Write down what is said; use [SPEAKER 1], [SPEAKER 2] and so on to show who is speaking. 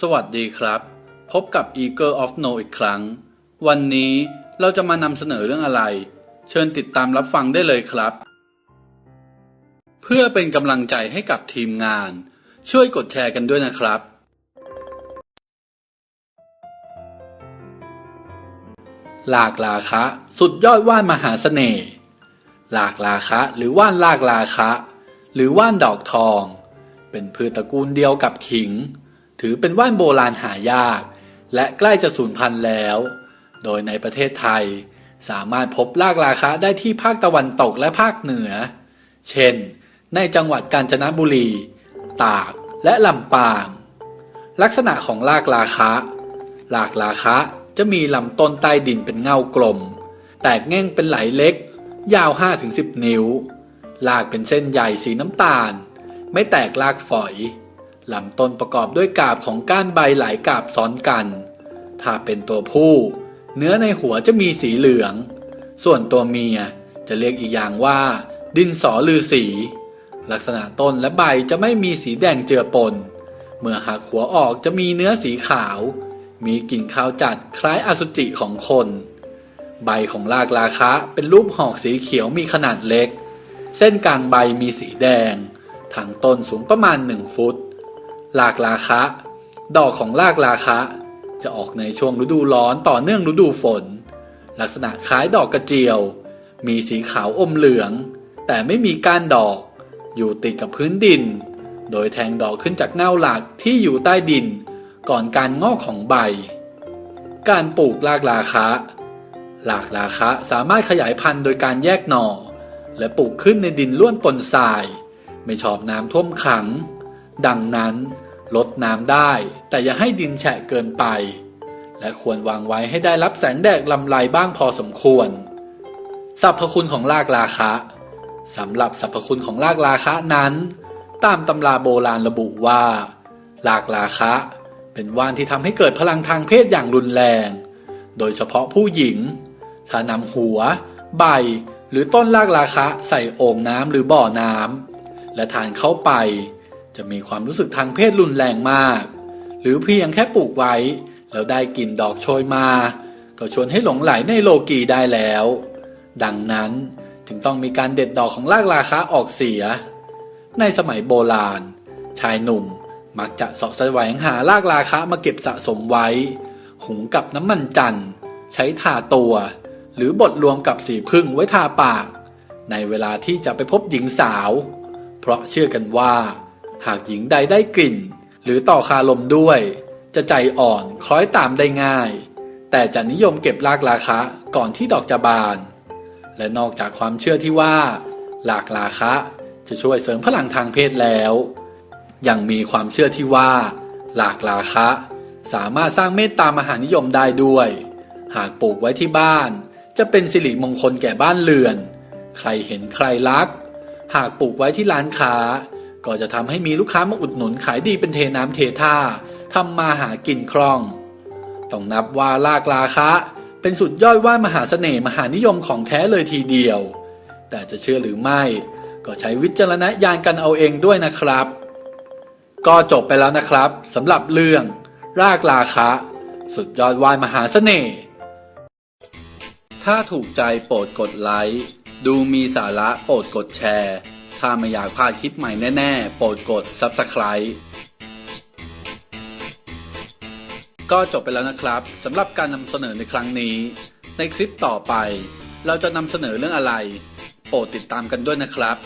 [SPEAKER 1] สวัสดีครับ พบกับ Eagle of No อีกครั้ง วันนี้เราจะมานำเสนอเรื่องอะไร เชิญติดตามรับฟังได้เลยครับ เพื่อเป็นกำลังใจให้กับทีมงาน ช่วยกดแชร์กันด้วยนะครับ ลากลาคะ สุดยอดว่านมหาเสน่ห์ลากลาคะ หรือว่านลากลาคะ หรือว่านดอกทอง เป็นพืชตระกูลเดียวกับขิง ถือเป็นว่านโบราณหายาก และใกล้จะสูญพันธุ์แล้ว โดยในประเทศไทย สามารถพบลากลาคะได้ที่ภาคตะวันตกและภาคเหนือ เช่น ในจังหวัดกาญจนบุรี ตาก และลำปาง ลักษณะของลากลาคะลากลาคะจะมีลำต้นใต้ดินเป็นเงากลม แตกแง่งเป็นไหลเล็ก ยาว 5-10 นิ้ว ลากเป็นเส้นใหญ่สีน้ำตาล ไม่แตกลากฝอย ลำต้นประกอบด้วยกาบของก้านใบหลายกาบซ้อนกัน ถ้าเป็นตัวผู้ เนื้อในหัวจะมีสีเหลือง ส่วนตัวเมียจะเรียกอีกอย่างว่า ดินสอลือสี ลักษณะต้นและใบจะไม่มีสีแดงเจือปน เมื่อหักหัวออกจะมีเนื้อสีขาว มีกลิ่นคาวจัดคล้ายอสุจิของคน ใบของลากลาคะเป็นรูปหอกสีเขียวมีขนาดเล็ก เส้นกลางใบมีสีแดงทางต้นสูงประมาณหนึ่งฟุต ลากลาคะ ดอกของลากลาคะ จะออกในช่วงฤดูร้อนต่อเนื่องฤดูฝน ลักษณะคล้ายดอกกระเจียว มีสีขาวอมเหลือง แต่ไม่มีก้านดอก อยู่ติดกับพื้นดิน โดยแทงดอกขึ้นจากเง่าหลักที่อยู่ใต้ดิน ก่อนการงอกของใบ การปลูกลากลาคะ หลากลาคะสามารถขยายพันธุ์โดยการแยกหน่อ และปลูกขึ้นในดินล้วนปนทราย ไม่ชอบน้ำท่วมขัง ดังนั้นลดน้ำได้แต่อย่าให้ดินแฉะเกินไป และควรวางไว้ให้ได้รับแสงแดดลำไรบ้างพอสมควรสรรพคุณของลากลาคะสำหรับสรรพคุณของลากลาคะนั้น ตามตำราโบราณระบุว่าลากลาคะ เป็นว่านที่ทำให้เกิดพลังทางเพศอย่างรุนแรง โดยเฉพาะผู้หญิง ถ้านำหัว ใบ หรือต้นลากลาคะใส่โอ่งน้ำหรือบ่อน้ำและทานเข้าไป จะมีความรู้สึกทางเพศรุนแรงมาก หรือเพียงแค่ปลูกไว้ แล้วได้กลิ่นดอกโชยมา ก็ชวนให้หลงไหลในโลกีได้แล้ว ดังนั้นจึงต้องมีการเด็ดดอกของลากลาคะออกเสีย ในสมัยโบราณ ชายหนุ่มมักจะสาะแสวงหาลากลาคะมาเก็บสะสมไว้ หุงกับน้ำมันจันทร์ ใช้ทาตัว หรือบดรวมกับสีพึ่งไว้ทาปาก ในเวลาที่จะไปพบหญิงสาว เพราะเชื่อกันว่า หากหญิงใดได้กลิ่น หรือต่อคาลมด้วย จะใจอ่อนคล้อยตามได้ง่าย แต่จะนิยมเก็บลากลาคะก่อนที่ดอกจะบาน และนอกจากความเชื่อที่ว่าลากลาคะจะช่วยเสริมพลังทางเพศแล้ว ยังมีความเชื่อที่ว่า หลากลาคะ สามารถสร้างเมตตามหานิยมได้ด้วย หากปลูกไว้ที่บ้าน จะเป็นสิริมงคลแก่บ้านเรือน ใครเห็นใครรัก หากปลูกไว้ที่ร้านค้า ก็จะทำให้มีลูกค้ามาอุดหนุนขายดีเป็นเทน้ำเทท่าทำมาหากินคล่อง ต้องนับว่าลากลาคะ เป็นสุดยอดว่ามหาเสน่ห์มหานิยมของแท้เลยทีเดียว แต่จะเชื่อหรือไม่ ก็ใช้วิจารณญาณกันเอาเองด้วยนะครับ ก็จบไปแล้วนะครับสำหรับเรื่องรากลาคะ สุดยอดวายมหาเสน่ห์ ถ้าถูกใจโปรดกดไลค์ ดูมีสาระโปรดกดแชร์ ถ้าไม่อยากพลาดคลิปใหม่แน่ ๆ โปรดกด Subscribe ก็จบไปแล้วนะครับสำหรับการนำเสนอในครั้งนี้ ในคลิปต่อไป เราจะนำเสนอเรื่องอะไร โปรดติดตามกันด้วยนะครับ